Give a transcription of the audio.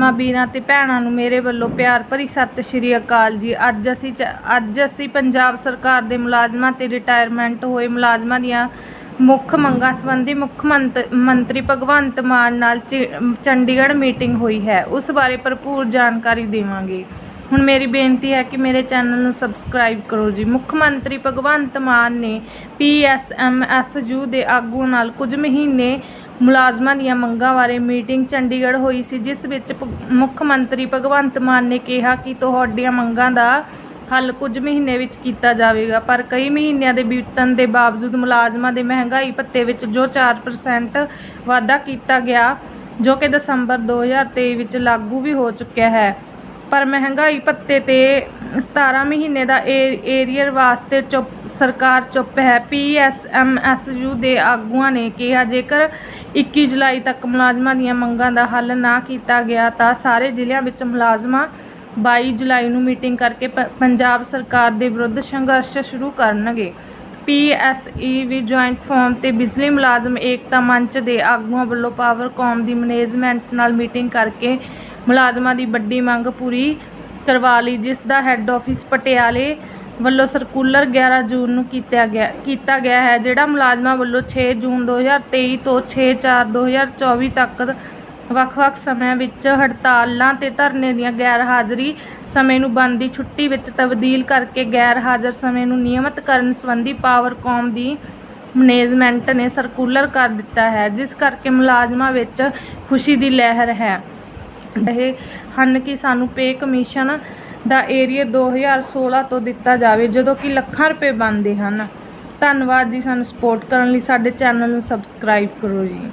ਮਾਂ ਵੀਰਾਂ ਤੇ ਭੈਣਾਂ ਨੂੰ ਮੇਰੇ ਵੱਲੋਂ ਪਿਆਰ ਭਰੀ ਸਤਿ ਸ਼੍ਰੀ ਅਕਾਲ ਜੀ। ਅੱਜ ਅਸੀਂ ਚ- ਅੱਜ ਅਸੀਂ ਪੰਜਾਬ ਸਰਕਾਰ ਦੇ ਮੁਲਾਜ਼ਮਾਂ ਤੇ ਰਿਟਾਇਰਮੈਂਟ ਹੋਏ ਮੁਲਾਜ਼ਮਾਂ ਦੀਆਂ ਮੁੱਖ ਮੰਗਾਂ ਸੰਬੰਧੀ ਮੁੱਖ ਮੰਤ- ਮੰਤਰੀ ਭਗਵੰਤ ਮਾਨ ਨਾਲ ਚੰਡੀਗੜ੍ਹ ਮੀਟਿੰਗ ਹੋਈ ਹੈ। ਉਸ ਬਾਰੇ ਭਰਪੂਰ ਜਾਣਕਾਰੀ ਦੇਵਾਂਗੇ। ਹੁਣ ਮੇਰੀ ਬੇਨਤੀ ਹੈ ਕਿ ਮੇਰੇ ਚੈਨਲ ਨੂੰ ਸਬਸਕ੍ਰਾਈਬ ਕਰੋ ਜੀ। ਮੁੱਖ ਮੰਤਰੀ ਭਗਵੰਤ ਮਾਨ ਨੇ ਪੀਐਸਐਮਐਸਯੂ ਦੇ ਆਗੂਆਂ ਨਾਲ ਕੁਝ ਮਹੀਨੇ ਮੁਲਾਜ਼ਮਾਂ ਦੀਆਂ ਮੰਗਾਂ ਬਾਰੇ ਮੀਟਿੰਗ ਚੰਡੀਗੜ੍ਹ ਹੋਈ ਸੀ, ਜਿਸ ਵਿੱਚ ਭ- ਮੁੱਖ ਮੰਤਰੀ ਭਗਵੰਤ ਮਾਨ ਨੇ ਕਿਹਾ ਕਿ ਤੁਹਾਡੀਆਂ ਮੰਗਾਂ ਦਾ ਹੱਲ ਕੁਝ ਮਹੀਨੇ ਵਿੱਚ ਕੀਤਾ ਜਾਵੇਗਾ, ਪਰ ਕਈ ਮਹੀਨਿਆਂ ਦੇ ਬੀਤਣ ਦੇ ਬਾਵਜੂਦ ਮੁਲਾਜ਼ਮਾਂ ਦੇ ਮਹਿੰਗਾਈ ਭੱਤੇ ਵਿੱਚ ਜੋ 4% ਵਾਧਾ ਕੀਤਾ ਗਿਆ, ਜੋ ਕਿ ਦਸੰਬਰ 2023 ਵਿੱਚ ਲਾਗੂ ਵੀ ਹੋ ਚੁੱਕਿਆ ਹੈ। ਪਰ ਮਹਿੰਗਾਈ ਭੱਤੇ ਤੇ 17 ਮਹੀਨੇ ਦਾ ਏਰੀਅਰ ਵਾਸਤੇ ਚੁੱਪ, ਸਰਕਾਰ ਚੁੱਪ ਹੈ। ਪੀਐਸਐਮਐਸਯੂ ਦੇ ਆਗੂਆਂ ਨੇ ਕਿਹਾ, ਜੇਕਰ 21 ਜੁਲਾਈ ਤੱਕ ਮੁਲਾਜ਼ਮਾਂ ਦੀਆਂ ਮੰਗਾਂ ਦਾ ਹੱਲ ਨਾ ਕੀਤਾ ਗਿਆ, ਤਾਂ ਸਾਰੇ ਜ਼ਿਲ੍ਹਿਆਂ ਵਿੱਚ ਮੁਲਾਜ਼ਮਾਂ 22 ਜੁਲਾਈ ਨੂੰ ਮੀਟਿੰਗ ਕਰਕੇ ਪ- ਪੰਜਾਬ ਸਰਕਾਰ ਦੇ ਵਿਰੁੱਧ ਸੰਘਰਸ਼ ਸ਼ੁਰੂ ਕਰਨਗੇ। ਪੀਐਸਈ ਵੀ ਜੁਆਇੰਟ ਫੋਰਮ ਤੇ ਬਿਜਲੀ ਮੁਲਾਜ਼ਮ ਏਕਤਾ ਮੰਚ ਦੇ ਆਗੂਆਂ ਵੱਲੋਂ ਪਾਵਰਕੌਮ ਦੀ ਮੈਨੇਜਮੈਂਟ ਨਾਲ ਮੀਟਿੰਗ ਕਰਕੇ ਮੁਲਾਜ਼ਮਾਂ ਦੀ ਵੱਡੀ ਮੰਗ ਪੂਰੀ ਕਰਵਾ ਲਈ, ਜਿਸ ਦਾ ਹੈੱਡ ਆਫਿਸ ਪਟਿਆਲੇ ਵੱਲੋਂ ਸਰਕੂਲਰ 11 ਜੂਨ ਨੂੰ ਕੀਤਾ ਗਿਆ ਕੀਤਾ ਗਿਆ ਹੈ, ਜਿਹੜਾ ਮੁਲਾਜ਼ਮਾਂ ਵੱਲੋਂ 6 ਜੂਨ 2023 ਤੋਂ 6 4 2024 ਤੱਕ ਵੱਖ-ਵੱਖ ਸਮਿਆਂ ਵਿੱਚ ਹੜਤਾਲਾਂ ਤੇ ਧਰਨੇ ਦੀਆਂ ਗੈਰ ਹਾਜ਼ਰੀ ਸਮੇਂ ਨੂੰ ਬੰਦ ਛੁੱਟੀ ਵਿੱਚ ਤਬਦੀਲ ਕਰਕੇ ਗੈਰ ਹਾਜ਼ਰ ਸਮੇਂ ਨੂੰ ਨਿਯਮਤ ਕਰਨ ਸੰਬੰਧੀ ਪਾਵਰਕੌਮ ਦੀ ਮੈਨੇਜਮੈਂਟ ਨੇ ਸਰਕੂਲਰ ਕਰ ਦਿੱਤਾ ਹੈ, ਜਿਸ ਕਰਕੇ ਮੁਲਾਜ਼ਮਾਂ ਵਿੱਚ ਖੁਸ਼ੀ ਦੀ ਲਹਿਰ ਹੈ। ਇਹ ਹਨ ਕਿ ਸਾਨੂੰ ਪੇ ਕਮਿਸ਼ਨ ਦਾ ਏਰੀਆ 2016 ਤੋਂ ਦਿੱਤਾ ਜਾਵੇ, ਜਦੋਂ ਕਿ ਲੱਖਾਂ ਰੁਪਏ ਬਣਦੇ ਹਨ। ਧੰਨਵਾਦ ਜੀ ਸਾਨੂੰ ਸਪੋਰਟ ਕਰਨ ਲਈ, ਸਾਡੇ ਚੈਨਲ ਨੂੰ ਸਬਸਕ੍ਰਾਈਬ ਕਰੋ ਜੀ।